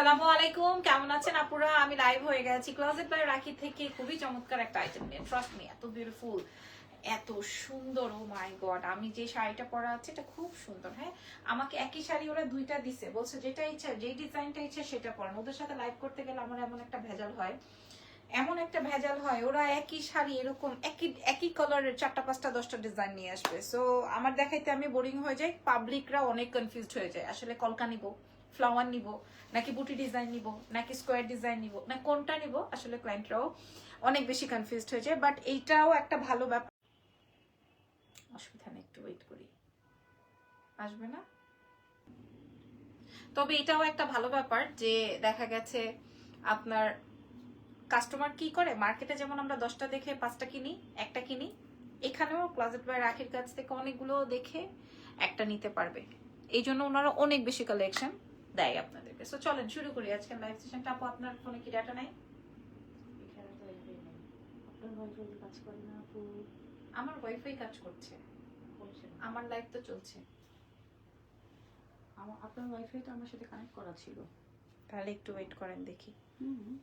সালামু আলাইকুম। কেমন আছেন আপুরা? আমি লাইভ হয়ে গেছি ক্লোজেট বাই রাখি থেকে। খুবই চমৎকার একটা আইটেম নিয়ে। ট্রাস্ট মি এত বিউটিফুল এত সুন্দর ও মাই গড আমি যে শাড়িটা পরা আছে, এটা খুব সুন্দর হ্যাঁ? আমাকে একই শাড়ি ওরা দুইটা দিছে। বলছে, যেটা ইচ্ছা, যেই ডিজাইনটা ইচ্ছা, সেটা পরেন ওদের সাথে লাইভ করতে গেলে আমার এমন একটা ভেজাল হয়। এমন একটা ভেজাল হয়, ওরা একই শাড়ি এরকম, একই একই কালারের চারটা, পাঁচটা, দশটা ডিজাইন নিয়ে আসবে। সো আমার দেখাইতে আমি বোরিং হয়ে যাই পাবলিকরা অনেক কনফিউজড হয়ে যায়। আসলে কলকা নিব ফ্লাওয়ার নিব, নাকি বুটি ডিজাইন নিব, নাকি স্কোয়ার ডিজাইন নিব, না কোনটা নিব, আসলে ক্লায়েন্টরাও অনেক বেশি কনফিউজড হয়ে যায় বাট এইটাও একটা ভালো ব্যাপার। অসুবিধা নেই, একটু ওয়েট করি। আসবে না? তবে এটাও একটা ভালো ব্যাপার যে দেখা গেছে আপনার কাস্টমার কি করে? মার্কেটে যেমন আমরা দশটা দেখে পাঁচটা কিনি, একটা কিনি, এখানেও ক্লোজেট বাই রাখির কাছ থেকে অনেকগুলো দেখে একটা নিতে পারবে। এই জন্য ওনারা অনেক বেশি কালেকশন দেয় আপনাদেরকে। সো চলেন শুরু করি। আজকে লাইভ সেশনটা আপু আপনার ফোনে কি ডাটা নাই? এখানে তো এভাবে নেই। আপনার ওয়াইফাই কাজ করে না আমার ওয়াইফাই কাজ করছে। আমার লাইভ তো চলছে। আমার আপনার ওয়াইফাইটা আমার সাথে কানেক্ট করা ছিল। তাহলে একটু ওয়েট করেন দেখি। হুম।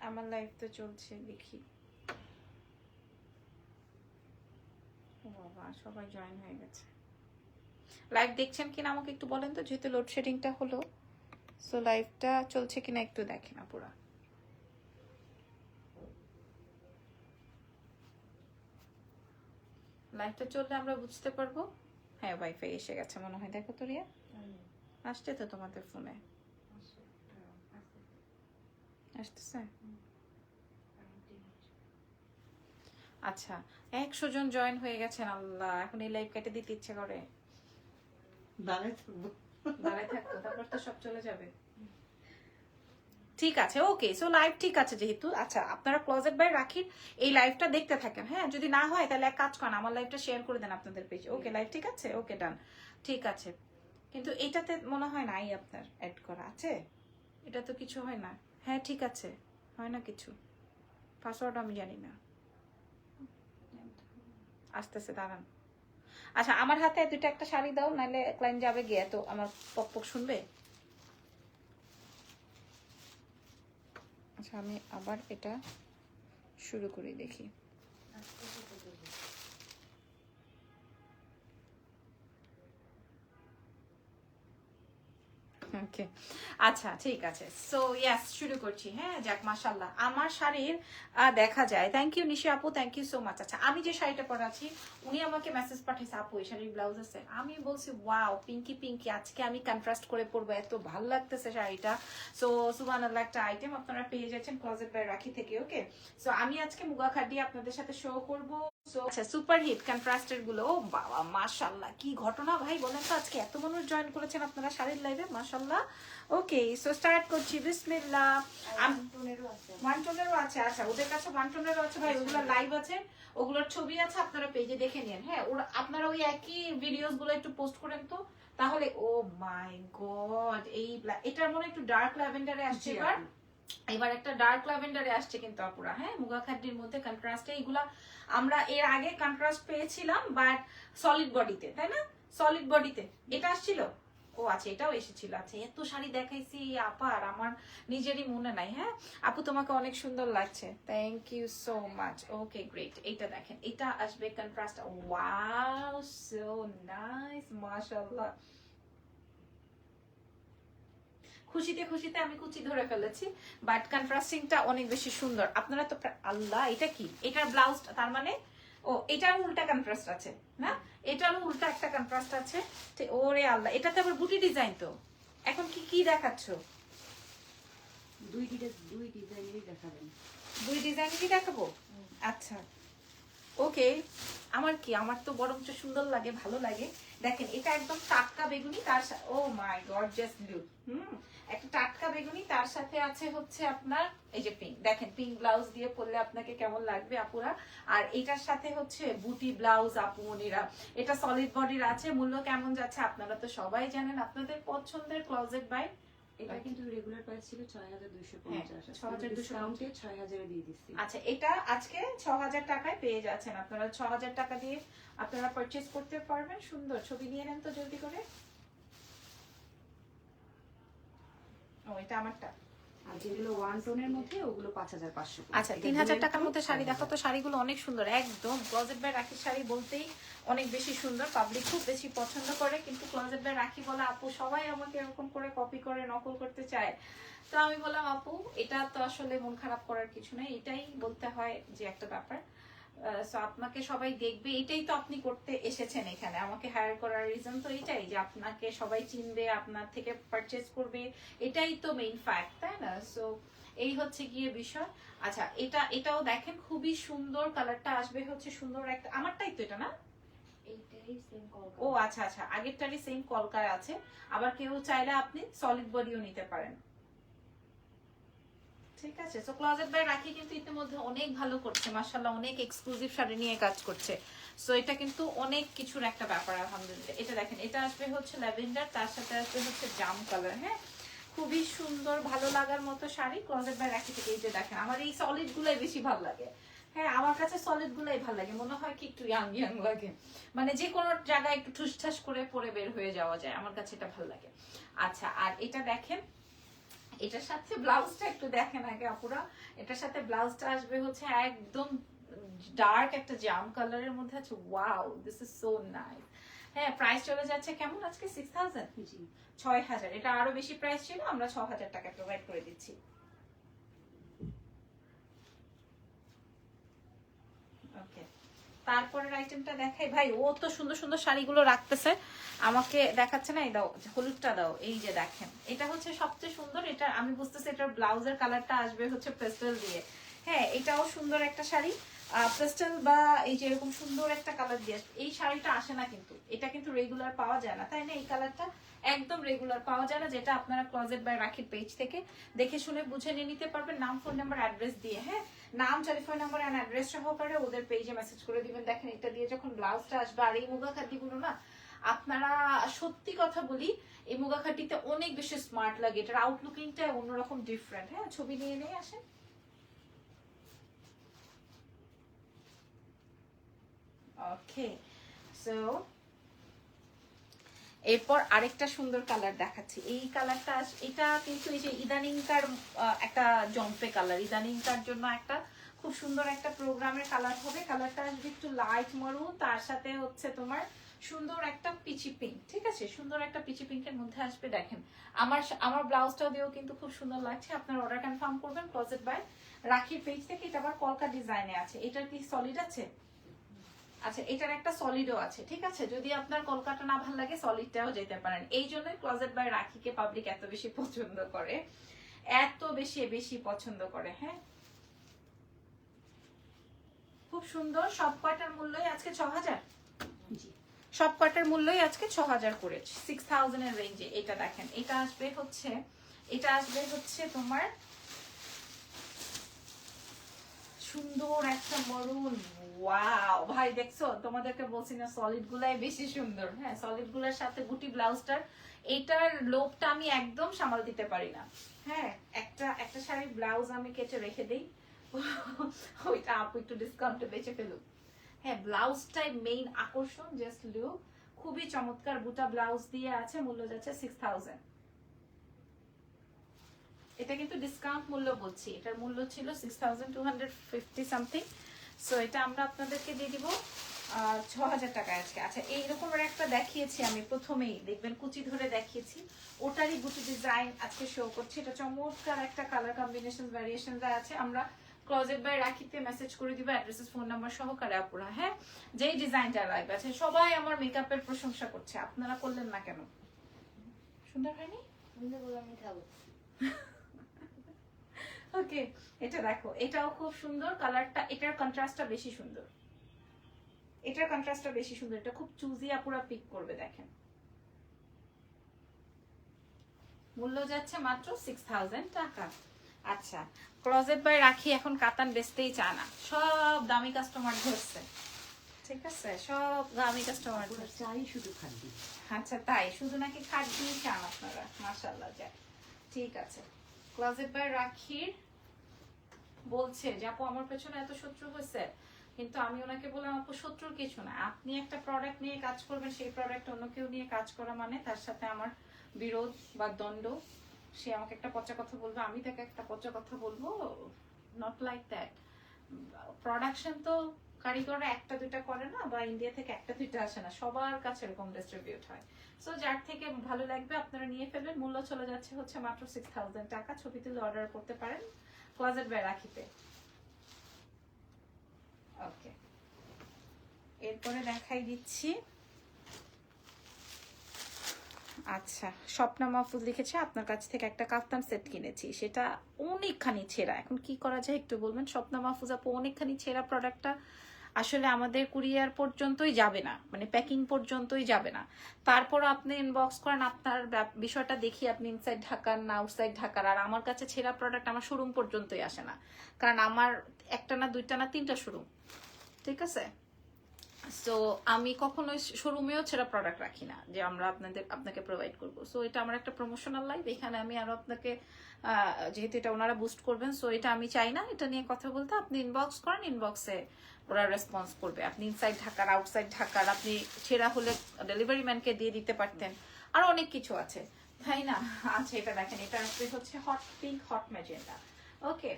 আমার লাইভ তো চলছে দেখি। ও বাবা, সবাই জয়েন হয়ে গেছে। লাইভ দেখছেন কিনা আমাকে একটু বলেন তো, যেহেতু লোডশেডিংটা হলো। সো লাইভটা চলছে কিনা একটু দেখেন না পুরা লাইভটা চললে আমরা বুঝতে পারব। হ্যাঁ ওয়াইফাই এসে গেছে মনে হয়, দেখো তো রিয়া। আসছে তো তোমাদের ফোনে আসতেছে? আচ্ছা একশো জন জয়েন হয়ে গেছেন আল্লাহ এখন এই লাইভ কেটে দিতে ইচ্ছে করে। দাঁড়ায় থাকব। দাঁড়ায় থাকতো তারপর তো সব চলে যাবে। ঠিক আছে ওকে সো লাইভ ঠিক আছে যেহেতু। আচ্ছা আপনারা ক্লোজেট বাই রাখির এই লাইভটা দেখতে থাকেন। হ্যাঁ যদি না হয় তাহলে এক কাজ করেন আমার লাইভটা শেয়ার করে দেন আপনাদের পেজে ওকে লাইভ ঠিক আছে? ওকে ডান ঠিক আছে। কিন্তু এটাতে মনে হয় নাই আপনার অ্যাড করা আছে? এটা তো কিছু হয় না। হ্যাঁ ঠিক আছে। হয় না কিছু। পাসওয়ার্ড আমি জানি না। আসতেছে, দাঁড়ান। আচ্ছা আমার হাতে দুইটা একটা শাড়ি দাও, নাহলে ক্লায়েন্ট যাবে গিয়ে তো আমার পক পক শুনবে? আচ্ছা আমি আবার এটা শুরু করে, দেখি। ওকে আচ্ছা ঠিক আছে। সো ইয়াস শুরু করছি। হ্যাঁ যাক মাশাল্লাহ আমার শাড়ির দেখা যায়। থ্যাংক ইউ নিশি আপু। থ্যাংক ইউ সো মাচ আচ্ছা আমি যে শাড়িটা পরাচ্ছি, উনি আমাকে মেসেজ পাঠিয়েছে আপু, এই শাড়ির ব্লাউজ আছে? আমি বলছি ওয়াও পিঙ্কি পিঙ্কি আজকে আমি কন্ট্রাস্ট করে পরবো। এত ভালো লাগতেছে শাড়িটা। সো সুবান একটা আইটেম আপনারা পেয়ে যাচ্ছেন ক্লোজেট বাই রাখি থেকে ওকে সো আমি আজকে মুগা খাটি আপনাদের সাথে শো করব। আচ্ছা সুপার হিট কন্ট্রাস্টেরগুলো ও বাবা মাশাল্লাহ কি ঘটনা ভাই বলেন তো? আজকে এত মানুষ জয়েন করেছেন আপনারা শাড়ির লাইভে মাশাল্লাহ ওকে সো স্টার্ট করছি বিসমিল্লাহ। ওয়ান টোনেরও আছে। আচ্ছা ওদের কাছে ওয়ান টোনেরও আছে ভাই ওগুলো লাইভ আছে ওগুলোর ছবি আছে আপনারা পেজে দেখে নিন হ্যাঁ? ওরা আপনারা ওই একই ভিডিওসগুলো একটু পোস্ট করেন তো? তাহলে ও মাই গড এই এটার মনে হয় একটু ডার্ক ল্যাভেন্ডারে আসছে এবার। এবার একটা ডার্ক ল্যাভেন্ডারে আসছে কিন্তু আপুরা হ্যাঁ? মুগা খাদ্যের মধ্যে কন্ট্রাস্টে এইগুলা আমরা এর আগে কন্ট্রাস্ট পেয়েছিলাম বাট সলিড বডিতে তাই না? সলিড বডিতে এটা আসছিল? ও আচ্ছা এটাও এসেছিল। আচ্ছা এত শাড়ি দেখাইছি আপার আমার নিজেরই মনে নাই হ্যাঁ? আপু, তোমাকে অনেক সুন্দর লাগছে। Thank you so much okay great এইটা দেখেন, এটা আসবে কন্ট্রাস্ট ওয়াও সো নাইস মাশাআল্লাহ। খুশিতে খুশিতে আমি কুচি ধরে ফেলেছি বাট কন্ট্রাস্টিংটা অনেক বেশি সুন্দর। আপনারা তো আল্লাহ এটা কি? এটার ব্লাউজ তার মানে? ও এটার উল্টা কন্ট্রাস্ট আছে না? এটারও উল্টা একটা কন্ট্রাস্ট আছে ওরে আল্লাহ এটাতে আবার বুটি ডিজাইন তো? এখন কি কি দেখাচ্ছ? দুই দুই ডিজাইনেরই দেখাবেন। দুই ডিজাইন কি দেখাবো আচ্ছা। ওকে আমার কি? আমার তো বরঞ্চ সুন্দর লাগে, ভালো লাগে। দেখেন, এটা একদম টাটকা বেগুনি, তার ও মাই গড ব্লু হুম? একটা টাটকা বেগুনি, তার সাথে আছে হচ্ছে আপনার, এই যে পিঙ্ক দেখেন পিঙ্ক ব্লাউজ দিয়ে পরলে আপনাকে কেমন লাগবে, আপুরা? আর এটার সাথে হচ্ছে বুটি ব্লাউজ আপু আপুমনিরা এটা সলিড বডির আছে, মূল্য কেমন যাচ্ছে, আপনারা তো সবাই জানেন, আপনাদের পছন্দের ক্লোজেট বাই এটা কিন্তু রেগুলার প্রাইস ছিল ছয় হাজার দুইশো পঞ্চাশ। হ্যাঁ, 6250 ডিসকাউন্টে ছয় হাজারে দিয়ে দিচ্ছি। আচ্ছা এটা আজকে ছ হাজার টাকায় পেয়ে যাচ্ছেন আপনারা। ছ হাজার টাকা দিয়ে আপনারা পারচেজ করতে পারবেন। সুন্দর ছবি নিয়ে নেন তো জলদি করে। ও এটা আমারটা। আর যেগুলো ওয়ান টোনের মধ্যে ওগুলো পাঁচ হাজার পাঁচশো আচ্ছা তিন হাজার টাকার মধ্যে শাড়ি দেখো তো শাড়িগুলো অনেক সুন্দর একদম। ক্লোজেট বাই রাখি শাড়ি বলতেই অনেক বেশি সুন্দর পাবলিক খুব বেশি পছন্দ করে কিন্তু ক্লোজেট রাখি বলে আপু সবাই আমাকে এরকম করে কপি করে নকল করতে চায়। তো আমি বললাম আপু এটা তো আসলে মন খারাপ করার কিছু নেই। এটাই বলতে হয় যে একটা ব্যাপার। সো আপনাকে সবাই দেখবে এটাই তো আপনি করতে এসেছেন এখানে। আমাকে হায়ার করার রিজন তো এটাই যে আপনাকে সবাই চিনবে আপনার থেকে পারচেজ করবে। এটাই তো মেইন ফ্যাক্ট তাই না? সো এই হচ্ছে গিয়ে বিষয়। আচ্ছা এটা এটাও দেখেন খুবই সুন্দর কালারটা আসবে হচ্ছে সুন্দর একটা আমারটাই তো এটা না? ও আচ্ছা আচ্ছা আগেরটারই সেম কলকার আছে। আবার কেউ চাইলে আপনি সলিড বডিও নিতে পারেন। ঠিক আছে সো ক্লোজেট বাই রাখি কিন্তু ইতিমধ্যে অনেক ভালো করছে, মাশাআল্লাহ, অনেক এক্সক্লুসিভ শাড়ি নিয়ে কাজ করছে। সো এটা কিন্তু অনেক কিছুর একটা ব্যাপার, আলহামদুলিল্লাহ। এটা দেখেন, এটা আসবে হচ্ছে ল্যাভেন্ডার তার সাথে আসবে হচ্ছে জাম কালার হ্যাঁ? খুবই সুন্দর, ভালো লাগার মতো শাড়ি ক্লোজেট বাই রাখি থেকে। এই যে দেখেন, আমার এই সলিড গুলাই বেশি ভালো লাগে। হ্যাঁ আমার কাছে সলিড গুলাই ভালো লাগে, মনে হয় কি একটু ইয়াং ইয়াং লাগে। মানে যে কোনো জায়গায় একটু ঠুসঠাস করে পরে বের হয়ে যাওয়া যায়, আমার কাছে এটা ভালো লাগে। আচ্ছা আর এটা দেখেন এটার সাথে ব্লাউজটা একটু দেখেন আগে আপুরা। এটার সাথে ব্লাউজটা আসবে হচ্ছে একদম ডার্ক একটা জাম কালারের মধ্যে আছে। Wow this is so nice হ্যাঁ প্রাইস চলে যাচ্ছে কেমন আজকে? সিক্স থাউজেন্ড জি। ছয় হাজার। এটা আরও বেশি প্রাইস ছিল আমরা ছ হাজার টাকা প্রোভাইড করে দিচ্ছি ওকে তারপরের আইটেমটা দেখাই। ভাই, ও তো সুন্দর সুন্দর শাড়িগুলো রাখতেছে। আমাকে দেখাচ্ছে না? এই দাও, হলুদটা দাও, এই যে দেখেন। এটা হচ্ছে সবচেয়ে সুন্দর, এটা আমি বুঝতেছি এটার ব্লাউজের কালারটা আসবে হচ্ছে পেস্টেল দিয়ে। হ্যাঁ এটাও সুন্দর একটা শাড়ি। পেস্টেল বা এই যে এরকম সুন্দর একটা কালার দিয়ে আসবে। এই শাড়িটা আসে না কিন্তু। এটা কিন্তু রেগুলার পাওয়া যায় না, তাই না? এই কালারটা একদম রেগুলার পাওয়া যায় না, যেটা আপনারা ক্লোজেট বাই রাখির পেজ থেকে দেখে শুনে বুঝে নিয়ে নিতে পারবেন। নাম ফোন নাম্বার অ্যাড্রেস দিয়ে হ্যাঁ? নাম টেলিফোন নাম্বার অ্যান্ড অ্যাড্রেস সহকারে ওদের পেজে মেসেজ করে দিবেন। দেখেন, এটা দিয়ে যখন ব্লাউজটা আসবে, আর এই মুগা খাটিগুলো না, আপনারা সত্যি কথা বলি, এই মুগা খাটিতে অনেক বেশি স্মার্ট লাগে। এটার আউটলুকিংটা অন্যরকম ডিফারেন্ট হ্যাঁ ছবি নিয়ে নিয়ে আসেন। ওকে সো এরপর আরেকটা সুন্দর কালার দেখাচ্ছি। এই কালারটা এটা কিন্তু এই যে ইদানিংকার একটা জম্পে কালার ইদানিংকার জন্য একটা খুব সুন্দর একটা প্রোগ্রামের কালার হবে। কালারটা আসবে একটু লাইট মরুন তার সাথে হচ্ছে তোমার সুন্দর একটা পিচি পিঙ্ক ঠিক আছে? সুন্দর একটা পিচি পিঙ্কের মধ্যে আসবে, দেখেন। আমার আমার ব্লাউজটা দিয়েও কিন্তু খুব সুন্দর লাগছে। আপনার অর্ডার কনফার্ম করবেন ক্লোজেট বাই রাখির পেজ থেকে। এটা আবার কলকা ডিজাইনে আছে। এটার কি সলিড আছে? আচ্ছা এটার একটা সলিডও আছে ঠিক আছে? যদি আপনার কলকাতা না ভালো লাগে সলিডটাও যেতে পারেন। এই জন্যই ক্লোজেট বাই রাখিকে পাবলিক এত বেশি পছন্দ করে। এত বেশি বেশি পছন্দ করে হ্যাঁ? খুব সুন্দর সব কয়টার মূল্যই আজকে ছ হাজার জি। সব কয়টার মূল্যই আজকে ছ হাজার করে সিক্স থাউজেন্ডের রেঞ্জে এটা দেখেন এটা আসবে হচ্ছে এটা আসবে হচ্ছে তোমার সুন্দর একটা মরুন ওয়াও ভাই, দেখছ? তোমাদেরকে বলছি না সলিড গুলাই বেশি সুন্দর। হ্যাঁ সলিডগুলার সাথে গুটি ব্লাউজটার, এটার লোভটা আমি একদম সামাল দিতে পারি না। হ্যাঁ একটা একটা শাড়ির ব্লাউজ আমি কেটে রেখে দিই। ওইটা আপু একটু ডিসকাউন্টে বেঁচে ফেলুক। হ্যাঁ ব্লাউজটাই মেইন আকর্ষণ জাস্ট লুক খুবই চমৎকার বুটা ব্লাউজ দিয়ে আছে, মূল্য যাচ্ছে সিক্স থাউজেন্ড এটা কিন্তু ডিসকাউন্ট মূল্য বলছি। এটার মূল্য ছিল six thousand two hundred fifty something so এটা আমরা আপনাদেরকে দিয়ে দিব ছ হাজার টাকা আজকে। আচ্ছা এইরকমের একটা দেখিয়েছি আমি প্রথমেই। দেখবেন কুচি ধরে দেখিয়েছি। ওটারই গুটি ডিজাইন আজকে শো করছে। এটা চমৎকার একটা কালার কম্বিনেশন ভ্যারিয়েশন আছে। আমরা ক্লোজেট বাই রাখিতে মেসেজ করে দিব অ্যাড্রেসেস ফোন নাম্বার সহকারে আপুরা হ্যাঁ? যেই ডিজাইনটা লাগবে। আছে সবাই আমার মেকআপের প্রশংসা করছে। আপনারা করলেন না কেন? সুন্দর হয়নি? সুন্দর বলে আমি খাব ওকে এটা দেখো এটাও খুব সুন্দর কালারটা এটার কন্ট্রাস্টটা বেশি সুন্দর। এটার কন্ট্রাস্টটা বেশি সুন্দর এটা খুব চুজি আপুরা পিক করবে দেখেন। মূল্য যাচ্ছে মাত্র সিক্স থাউজেন্ড টাকা। আচ্ছা ক্লোজেট বাই রাখি এখন কাতান বেচতেই না। সব দামি কাস্টমার ধরছে। ঠিক আছে? সব দামি কাস্টমার চাই শুধু খাদ্য আচ্ছা তাই? শুধু নাকি খাট দিয়ে চান আপনারা? যাক। ঠিক আছে। ক্লোজেট বাই রাখির বলছে যে, আপু, আমার পেছনে এত শত্রু হয়েছে, কিন্তু আমি ওনাকে বললাম, আপু, শত্রুর কিছু না। আপনি একটা প্রোডাক্ট নিয়ে কাজ করবেন, সেই প্রোডাক্ট অন্য কেউ নিয়ে কাজ করা মানে তার সাথে আমার বিরোধ বা দ্বন্দ্ব। সে আমাকে একটা পচা কথা বলবে, আমি তাকে একটা পচা কথা বলব। নট লাইক দ্যাট প্রোডাকশন তো কারিগররা একটা দুইটা করে না, বা ইন্ডিয়া থেকে একটা দুইটা আসে না, সবার কাছে এরকম ডিস্ট্রিবিউট হয়। সো যার থেকে ভালো লাগবে আপনারা নিয়ে ফেলবেন। মূল্য চলে যাচ্ছে হচ্ছে মাত্র সিক্স থাউজেন্ড টাকা। ছবি তুলে অর্ডার করতে পারেন। ক্লোজেট বাই রাখিতে ওকে এরপরে দেখাই দিচ্ছি। আচ্ছা স্বপ্না মাহফুজ লিখেছে, আপনার কাছ থেকে একটা কাফতান সেট কিনেছি। সেটা অনেকখানি ছেঁড়া। এখন কি করা যায় একটু বলবেন? স্বপ্না মাহফুজ আপু, অনেকখানি ছেঁড়া প্রোডাক্টটা আসলে আমাদের কুরিয়ার পর্যন্তই যাবে না মানে প্যাকিং পর্যন্তই যাবে না। তারপর আপনি ইনবক্স করেন, আপনার বিষয়টা দেখি আপনি ইনসাইড ঢাকার না আউটসাইড ঢাকার, আর আমার কাছে ছেঁড়া প্রোডাক্ট আমার শোরুম পর্যন্তই আসে না। কারণ আমার একটা না দুইটা না তিনটা শোরুম ঠিক আছে? সো আমি কখনোই শোরুমেও ছেড়া প্রোডাক্ট রাখি না, যে আমরা আপনাদের, আপনাকে প্রোভাইড করব। সো এটা আমার একটা প্রমোশনাল লাইফ এখানে আমি আরও আপনাকে যেহেতু এটা ওনারা বুস্ট করবেন সো এটা আমি চাই না, এটা নিয়ে কথা বলতে। আপনি ইনবক্স করেন ইনবক্সে ওরা রেসপন্স করবে। আপনি ইনসাইড ঢাকার আউটসাইড ঢাকার আপনি ছেঁড়া হলে ডেলিভারি ম্যানকে দিয়ে দিতে পারতেন। আর অনেক কিছু আছে। তাই না? আচ্ছা এটা দেখেন, এটা হচ্ছে hot pink hot magenta okay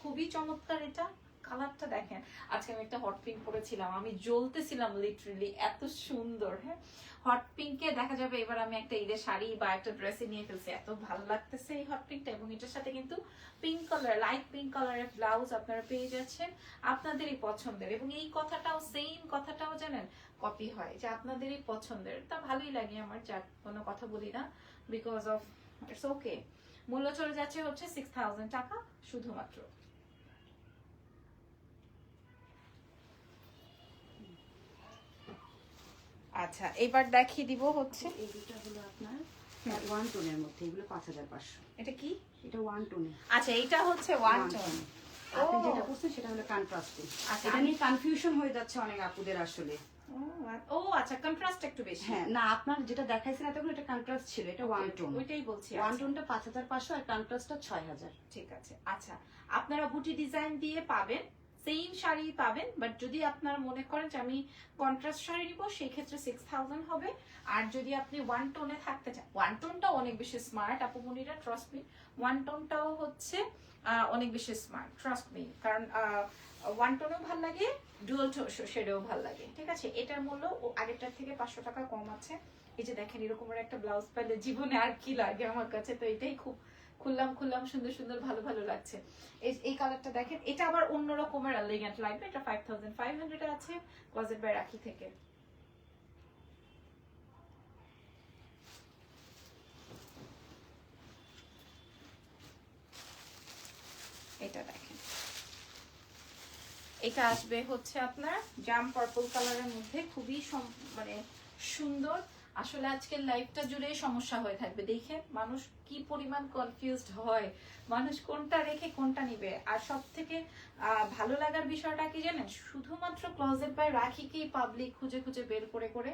খুবই চমৎকার এটা। কালারটা দেখেন। আজকে আমি একটা হট পিঙ্ক পরেছিলাম। আমি জ্বলতেছিলাম লিটারেলি এত সুন্দর হ্যাঁ? হট পিঙ্কে দেখা যাবে এবার আমি একটা ঈদের শাড়ি বা একটা ড্রেসে নিয়ে ফেলছি। এত ভালো লাগতেছে এই হট পিঙ্কটা এবং এটার সাথে কিন্তু পিঙ্ক কালার লাইট পিঙ্ক কালারের ব্লাউজ আপনারা পেয়ে যাচ্ছেন আপনাদেরই পছন্দের। এবং এই কথাটাও সেম কথাটাও জানেন কপি হয় যে আপনাদেরই পছন্দের। তা ভালোই লাগে আমার, যাক, কোনো কথা বলি না বিকজ অফ ইটস ওকে মূল্য চলে যাচ্ছে হচ্ছে সিক্স থাউজেন্ড টাকা শুধুমাত্র। আচ্ছা এবার দেখিয়ে দিব হচ্ছে। এই দুটো হলো আপনার ওয়ান টোনের মধ্যে এগুলো পাঁচ হাজার পাঁচশো। এটা কি? এটা ওয়ান টোনে আচ্ছা এইটা হচ্ছে ওয়ান One টোন আপনি যেটা করছেন সেটা হলো কন্ট্রাস্টে আচ্ছা, এটা নিয়ে কনফিউশন হয়ে যাচ্ছে অনেক আপুদের আসলে। ও আচ্ছা কন্ট্রাস্ট একটু বেশি। হ্যাঁ না আপনার যেটা দেখাইছেন এতক্ষণ এটা কন্ট্রাস্ট ছিল এটা ওয়ান টোন ওইটাই বলছি ওয়ান আচ্ছা। টোনটা পাঁচ হাজার পাঁচশো আর কন্ট্রাস্টটা ছয় হাজার। ঠিক আছে আচ্ছা। আপনারা বুটি ডিজাইন দিয়ে পাবেন। সেম শাড়ি পাবেন বাট যদি আপনারা মনে করেন যে আমি কন্ট্রাস্ট শাড়ি নিব সেই ক্ষেত্রে সিক্স থাউজেন্ড হবে। আর যদি আপনি ওয়ান টোনে থাকতে চান ওয়ান টোনটাও অনেক বেশি স্মার্ট আপুমনিরা ট্রাস্ট মি ওয়ান টোনটাও হচ্ছে অনেক বেশি স্মার্ট ট্রাস্ট মি কারণ ওয়ান টোনেও ভালো লাগে ডুয়াল শেডেও ভালো লাগে, ঠিক আছে? এটার মূল্য আগেরটার থেকে পাঁচশো টাকা কম আছে। এই যে দেখেন এরকমের একটা ব্লাউজ পাইলে জীবনে আর কি লাগে আমার কাছে, তো এটাই খুব খুললাম খুললাম, সুন্দর সুন্দর, ভালো ভালো লাগছে। এই কালারটা দেখেন, এটা আবার অন্য রকমের এলিগেন্ট লাগবে এটা ফাইভ থাউজেন্ড আছে ক্লোজেট বাই রাখি থেকে। এটা দেখেন। এটা আসবে হচ্ছে আপনার জাম পার্পল কালারের মধ্যে, খুবই মানে সুন্দর আসলে আজকের লাইফটা জুড়ে সমস্যা হয়ে থাকবে। দেখে মানুষ কি পরিমাণ কনফিউজড হয়, মানুষ কোনটা রেখে কোনটা নিবে। আর সব থেকে ভালো লাগার বিষয়টা কি জানেন? শুধুমাত্র ক্লোজেট বাই রাখিকেই পাবলিক খুঁজে খুঁজে বের করে করে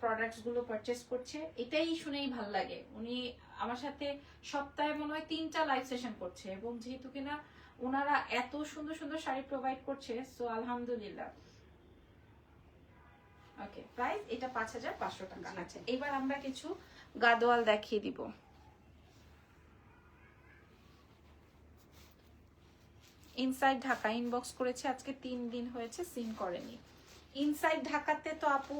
প্রোডাক্টসগুলো পারচেস করছে। এটাই শুনেই ভালো লাগে। উনি আমার সাথে সপ্তাহে মনে হয় তিনটা লাইভ সেশন করছে এবং যেহেতু কিনা ওনারা এত সুন্দর সুন্দর শাড়ি প্রোভাইড করছে সো আলহামদুলিল্লাহ। ওকে প্রাইস এটা পাঁচ হাজার পাঁচশো টাকা। আচ্ছা এবার আমরা কিছু গাদোয়াল দেখিয়ে দিব। ইনসাইড ঢাকা ইনবক্স করেছে আজকে তিন দিন হয়েছে সিন করেনি। ইনসাইড ঢাকাতে তো আপু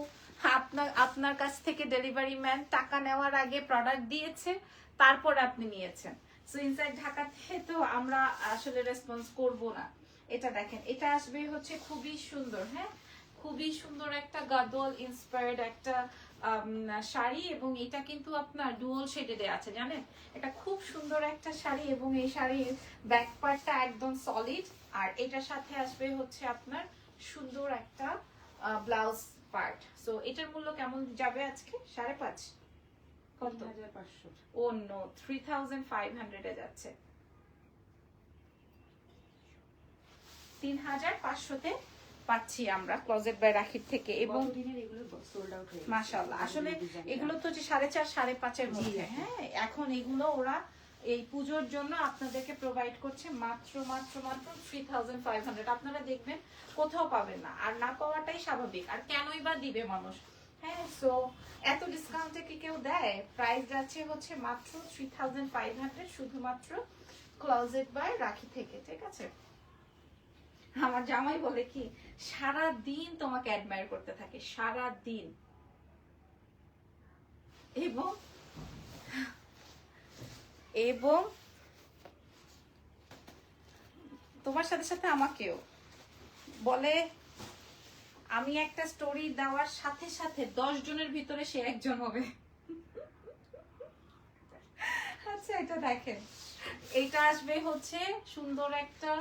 আপনার আপনার কাছ থেকে ডেলিভারি ম্যান টাকা নেওয়ার আগে প্রোডাক্ট দিয়েছে তারপর আপনি নিয়েছেন। সো ইনসাইড ঢাকাতে তো আমরা আসলে রেসপন্স করব না। এটা দেখেন এটা আসবে হচ্ছে খুবই সুন্দর হ্যাঁ? খুবই সুন্দর একটা গাদোয়াল ইন্সপায়ার্ড একটা শাড়ি এবং এটা কিন্তু আপনার ডুয়াল শেডেডে আছে জানেন? এটা খুব সুন্দর একটা শাড়ি এবং এই শাড়ির ব্যাক পার্টটা একদম সলিড আর এটার সাথে আসবে হচ্ছে আপনার সুন্দর একটা ব্লাউজ পার্ট সো এটার মূল্য কেমন যাবে আজকে? সাড়ে পাঁচ? কত? তিন হাজার পাঁচশো। Oh no three thousand five হান্ড্রেডে যাচ্ছে। তিন হাজার পাঁচশোতে পাচ্ছি আমরা ক্লোজেট বাই রাখির থেকে এবং হয়ে। মাশাল্লাহ আসলে এগুলো তো যে সাড়ে চার সাড়ে পাঁচের মধ্যে। হ্যাঁ। এখন এগুলো ওরা এই পুজোর জন্য আপনাদেরকে প্রোভাইড করছে মাত্র মাত্র মাত্র থ্রি থাউজেন্ড ফাইভ হান্ড্রেড আপনারা দেখবেন কোথাও পাবেন না। আর না পাওয়াটাই স্বাভাবিক। আর কেনই বা দিবে মানুষ? হ্যাঁ সো এত ডিসকাউন্টে কি কেউ দেয়? প্রাইস যাচ্ছে হচ্ছে মাত্র থ্রি থাউজেন্ড ফাইভ হান্ড্রেড শুধুমাত্র ক্লোজেট বাই রাখি থেকে ঠিক আছে? আমার জামাই বলে কি সারা দিন তোমাকে অ্যাডমায়ার করতে থাকে সারা দিন এবং এবং তোমার সাথে সাথে আমাকেও। বলে, আমি একটা স্টোরি দেওয়ার সাথে সাথে দশ জনের ভিতরে সে একজন হবে। আচ্ছা এটা দেখেন। এটা আসবে হচ্ছে সুন্দর একটা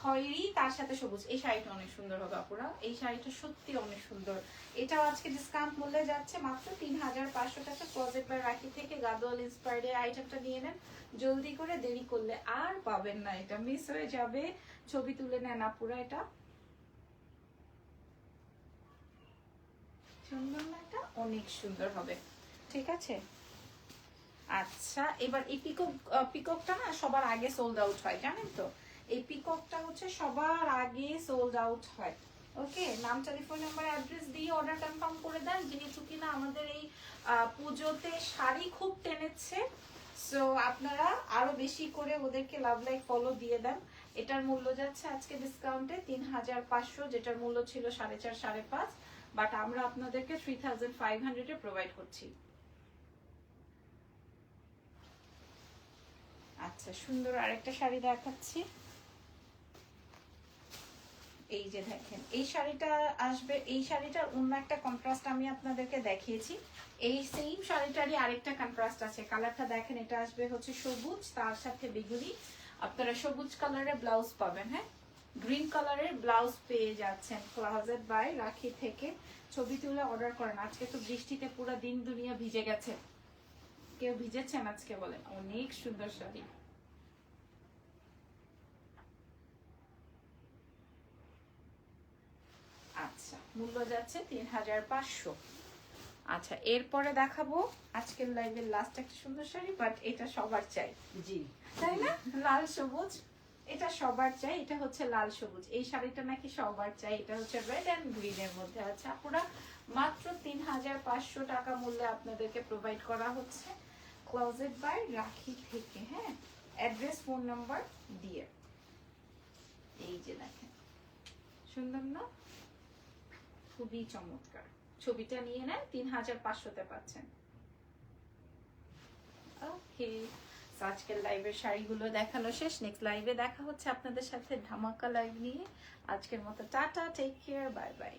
খয়েরি, তার সাথে সবুজ। এই শাড়িটা অনেক সুন্দর হবে, আপুরা। এই শাড়িটা সত্যি অনেক সুন্দর। এটাও আজকে ডিসকাউন্ট মূল্যে যাচ্ছে মাত্র তিন হাজার পাঁচশো টাকা। ক্লোজেট বাই রাখি থেকে গাদোয়াল ইন্সপায়ার্ড আইটেমটা নিয়ে নেন। জলদি করে দেরি করলে আর পাবেন না। এটা মিস হয়ে যাবে। ছবি তুলে নেন, আপুরা, এটা। সুন্দর না এটা? অনেক সুন্দর হবে। ঠিক আছে? আচ্ছা এবার এই পিকক পিককটা না সবার আগে সোল্ড আউট হয়, জানেন তো? এই পিককটা হচ্ছে সবার আগে সোল্ড আউট হয়। ওকে নাম টেলিফোন নাম্বার অ্যাড্রেস দিয়ে অর্ডার কনফার্ম করে দেন যেহেতু কিনা আমাদের এই পুজোতে শাড়ি খুব টেনেছে। সো আপনারা আরও বেশি করে ওদেরকে লাভ লাইক ফলো দিয়ে দেন। এটার মূল্য যাচ্ছে আজকে ডিসকাউন্টে তিন হাজার পাঁচশো, যেটার মূল্য ছিল সাড়ে চার, সাড়ে পাঁচ। বাট আমরা আপনাদেরকে থ্রি থাউজেন্ড ফাইভ হান্ড্রেডে প্রোভাইড করছি। আচ্ছা সুন্দর আরেকটা শাড়ি দেখাচ্ছি। এই যে দেখেন, এই শাড়িটা আসবে, এই শাড়িটার অন্য একটা কন্ট্রাস্ট আমি আপনাদেরকে দেখিয়েছি। এই সেম শাড়িটারই আরেকটা কন্ট্রাস্ট আছে। কালারটা দেখেন, এটা আসবে হচ্ছে সবুজ, তার সাথে বেগুনি। আপনারা সবুজ কালারের ব্লাউজ পাবেন হ্যাঁ? গ্রিন কালারের ব্লাউজ পেয়ে যাচ্ছেন ক্লাজেট বাই রাখি থেকে। ছবি তুলে অর্ডার করেন। আজকে তো বৃষ্টিতে পুরো দিন দুনিয়া ভিজে গেছে। কেউ ভিজেছেন আজকে বলেন? অনেক সুন্দর শাড়ি আচ্ছা মূল্য যাচ্ছে তিন হাজার পাঁচশো। আচ্ছা এরপরে দেখাবো আজকের লাইভের লাস্ট একটা সুন্দর শাড়ি বাট এটা সবার চাই। জি। তাই না? লাল সবুজ এটা সবার চাই এটা হচ্ছে লাল সবুজ। এই শাড়িটা নাকি সবার চাই এটা হচ্ছে রেড অ্যান্ড গ্রিন এর মধ্যে আছে। আপুরা মাত্র তিন হাজার পাঁচশো টাকা মূল্যে আপনাদেরকে প্রোভাইড করা হচ্ছে ক্লোজেট বাই রাখি থেকে হ্যাঁ? অ্যাড্রেস ফোন নাম্বার দিয়ে এই যে দেখেন সুন্দর না? খুবই চমৎকার। ছবিটা নিয়ে নেন, তিন হাজার পাঁচশোতে পাচ্ছেন। ওকে আজকের লাইভের শাড়িগুলো দেখানো শেষ। নেক্সট লাইভে দেখা হচ্ছে আপনাদের সাথে ধামাকা লাইভ নিয়ে। আজকের মতো tata take care bye bye